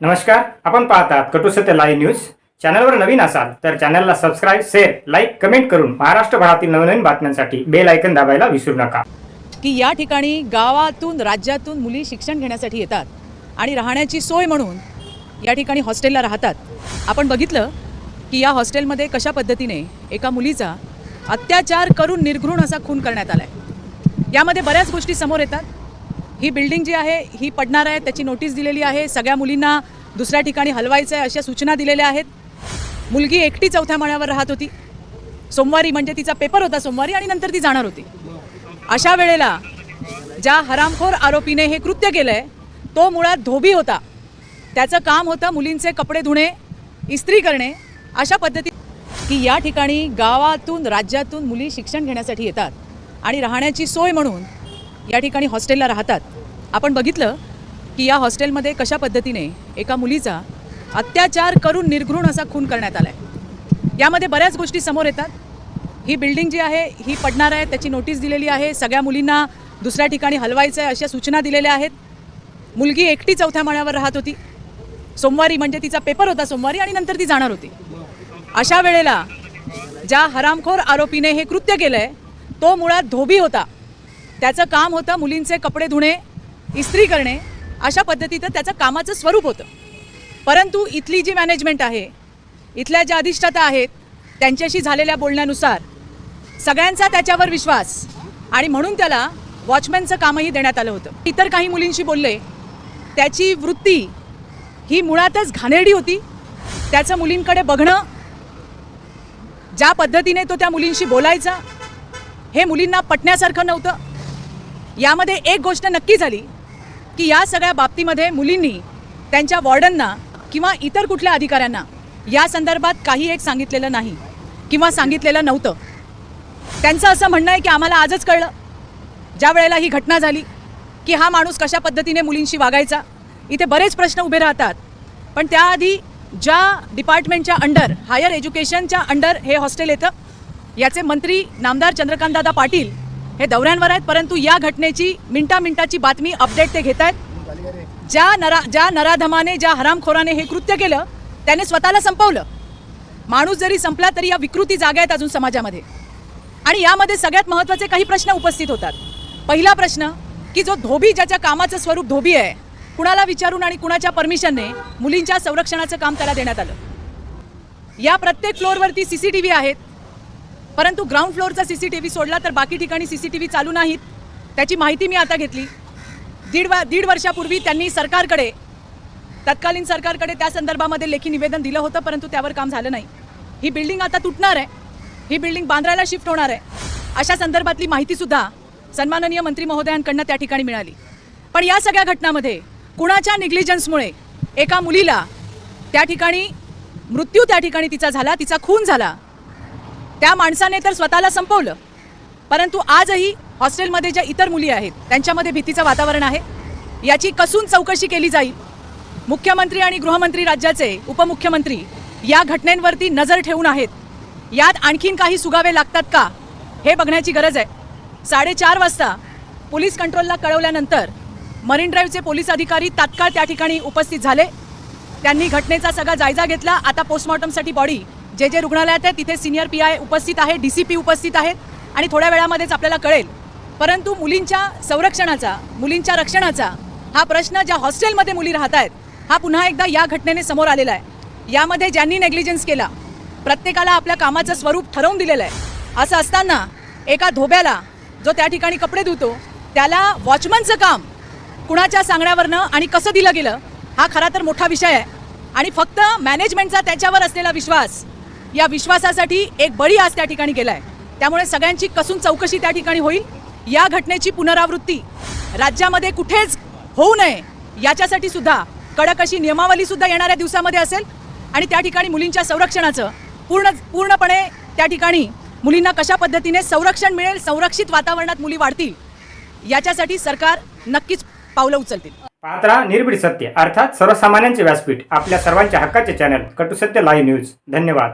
नमस्कार आपण पाहतात कटू सत्य लाईव्ह न्यूज चॅनलवर नवीन असाल तर चॅनलला सबस्क्राईब शेअर लाईक कमेंट करून महाराष्ट्रभरातील नवनवीन बातम्यांसाठी बेल ऐकन दाबायला विसरू नका. की या ठिकाणी गावातून राज्यातून मुली शिक्षण घेण्यासाठी येतात आणि राहण्याची सोय म्हणून या ठिकाणी हॉस्टेलला राहतात. आपण बघितलं की या हॉस्टेलमध्ये कशा पद्धतीने एका मुलीचा अत्याचार करून निर्घृण असा खून करण्यात आला आहे यामध्ये बऱ्याच गोष्टी समोर येतात. ही बिल्डिंग जी आहे ही पडणार आहे त्याची नोटीस दिलेली आहे. सगळ्या मुलींना दुसऱ्या ठिकाणी हलवायचं आहे अशा सूचना दिलेल्या आहेत. मुलगी एकटी चौथ्या माळ्यावर राहत होती. सोमवारी म्हणजे तिचा पेपर होता सोमवारी आणि नंतर ती जाणार होती. अशा वेळेला ज्या हरामखोर आरोपीने हे कृत्य केलं आहे तो मुळात धोबी होता. त्याचं काम होतं मुलींचे कपडे धुणे इस्त्री करणे अशा पद्धती की या ठिकाणी गावातून राज्यातून मुली शिक्षण घेण्यासाठी येतात आणि राहण्याची सोय म्हणून या ठिकाणी हॉस्टेलला राहतात. आपण बघितलं की या हॉस्टेलमध्ये कशा पद्धतीने एका मुलीचा अत्याचार करून निर्घृण असा खून करण्यात आला आहे यामध्ये बऱ्याच गोष्टी समोर येतात. ही बिल्डिंग जी आहे ही पडणार आहे त्याची नोटीस दिलेली आहे. सगळ्या मुलींना दुसऱ्या ठिकाणी हलवायचं आहे अशा सूचना दिलेल्या आहेत. मुलगी एकटी चौथ्या माळ्यावर राहत होती. सोमवारी म्हणजे तिचा पेपर होता सोमवारी आणि नंतर ती जाणार होती. अशा वेळेला ज्या हरामखोर आरोपीने हे कृत्य केलं आहे तो मुळात धोबी होता. त्याचं काम होतं मुलींचे कपडे धुणे इस्त्री करणे. अशा पद्धतीचं त्याचं कामाचं स्वरूप होतं. परंतु इथली जी मॅनेजमेंट आहे इथल्या ज्या अधिष्ठाता आहेत त्यांच्याशी झालेल्या बोलण्यानुसार सगळ्यांचा त्याच्यावर विश्वास आणि म्हणून त्याला वॉचमॅनचं कामही देण्यात आलं होतं. इतर काही मुलींशी बोलले त्याची वृत्ती ही मुळातच घाणेरडी होती. त्याचं मुलींकडे बघणं ज्या पद्धतीने तो त्या मुलींशी बोलायचा हे मुलींना पटण्यासारखं नव्हतं. यामध्ये एक गोष्ट नक्की झाली की या सगळ्या बाबतीमध्ये मुलींनी त्यांच्या वॉर्डनना किंवा इतर कुठल्या अधिकाऱ्यांना या संदर्भात काही एक सांगितलेलं नाही किंवा सांगितलेलं नव्हतं. त्यांचं असं म्हणणं आहे की आम्हाला आजच कळलं. ज्या वेळेला ही घटना झाली की हा माणूस कशा पद्धतीने मुलींशी वागायचा इथे बरेच प्रश्न उभे राहतात. पण त्याआधी ज्या डिपार्टमेंटच्या अंडर हायर एज्युकेशनच्या अंडर हे हॉस्टेल येतं याचे मंत्री नामदार चंद्रकांतदादा पाटील हे दौऱ्यांवर आहेत परंतु या घटनेची मिनटा मिनटाची बातमी अपडेट ते घेत आहेत ज्या नरा ज्या नराधमाने ज्या हरामखोराने हे कृत्य केलं त्याने स्वतःला संपवलं. माणूस जरी संपला तरी या विकृती जागा आहेत अजून समाजामध्ये. आणि यामध्ये सगळ्यात महत्त्वाचे काही प्रश्न उपस्थित होतात. पहिला प्रश्न की जो धोबी ज्याच्या कामाचं स्वरूप धोबी आहे कुणाला विचारून आणि कुणाच्या परमिशनने मुलींच्या संरक्षणाचं काम त्याला देण्यात आलं? या प्रत्येक फ्लोअरवरती सी सी टी व्ही आहेत. परंतु ग्राउंड फ्लोअरचा सी सी टी व्ही सोडला तर बाकी ठिकाणी सी सी टी व्ही चालू नाहीत. त्याची माहिती मी आता घेतली. दीड वा दीड वर्षापूर्वी त्यांनी सरकारकडे तत्कालीन सरकारकडे त्या संदर्भामध्ये लेखी निवेदन दिलं होतं परंतु त्यावर काम झालं नाही. ही बिल्डिंग आता तुटणार आहे. ही बिल्डिंग बांद्राला शिफ्ट होणार आहे. अशा संदर्भातली माहितीसुद्धा सन्माननीय मंत्री महोदयांकडनं त्या ठिकाणी मिळाली. पण या सगळ्या घटनामध्ये कुणाच्या निग्लिजन्समुळे एका मुलीला त्या ठिकाणी मृत्यू त्या ठिकाणी तिचा झाला तिचा खून झाला त्या माणसाने तर स्वतःला संपवलं. परंतु आजही हॉस्टेलमध्ये ज्या इतर मुली आहेत त्यांच्यामध्ये भीतीचं वातावरण आहे. याची कसून चौकशी केली जाईल? मुख्यमंत्री आणि गृहमंत्री राज्याचे उपमुख्यमंत्री या घटनेंवरती नजर ठेवून आहेत. यात आणखीन काही सुगावे लागतात का हे बघण्याची गरज आहे. साडेचार वाजता पोलीस कंट्रोलला कळवल्यानंतर मरीन ड्राईव्हचे पोलीस अधिकारी तात्काळ त्या ठिकाणी उपस्थित झाले. त्यांनी घटनेचा सगळा जायजा घेतला. आता पोस्टमॉर्टमसाठी बॉडी जे जे रुग्णालयात आहे तिथे सिनियर पी आय उपस्थित आहे डी सी पी उपस्थित आहेत आणि थोड्या वेळामध्येच आपल्याला कळेल. परंतु मुलींच्या संरक्षणाचा मुलींच्या रक्षणाचा हा प्रश्न ज्या हॉस्टेलमध्ये मुली राहत आहेत हा पुन्हा एकदा या घटनेने समोर आलेला आहे. यामध्ये ज्यांनी नेग्लिजन्स केला प्रत्येकाला आपल्या कामाचं स्वरूप ठरवून दिलेलं आहे. असं असताना एका धोब्याला जो त्या ठिकाणी कपडे धुतो त्याला वॉचमनचं काम कुणाच्या सांगण्यावरनं आणि कसं दिलं गेलं हा खरा तर मोठा विषय आहे. आणि फक्त मॅनेजमेंटचा त्याच्यावर असलेला विश्वास या विश्वासासाठी एक बळी आज त्या ठिकाणी गेला आहे त्यामुळे सगळ्यांची कसून चौकशी त्या ठिकाणी होईल. या घटनेची पुनरावृत्ती राज्यामध्ये कुठेच होऊ नये याच्यासाठी सुद्धा कडक अशी नियमावली सुद्धा येणाऱ्या दिवसामध्ये असेल आणि त्या ठिकाणी मुलींच्या संरक्षणाचं पूर्ण पूर्णपणे त्या ठिकाणी मुलींना कशा पद्धतीने संरक्षण मिळेल संरक्षित वातावरणात मुली वाढतील याच्यासाठी सरकार नक्कीच पावलं उचलतील. पात्रा निर्भीड सत्य अर्थात सर्वसामान्यांचे व्यासपीठ आपल्या सर्वांच्या हक्काचे चॅनल कटुसत्य लाईव्ह न्यूज धन्यवाद.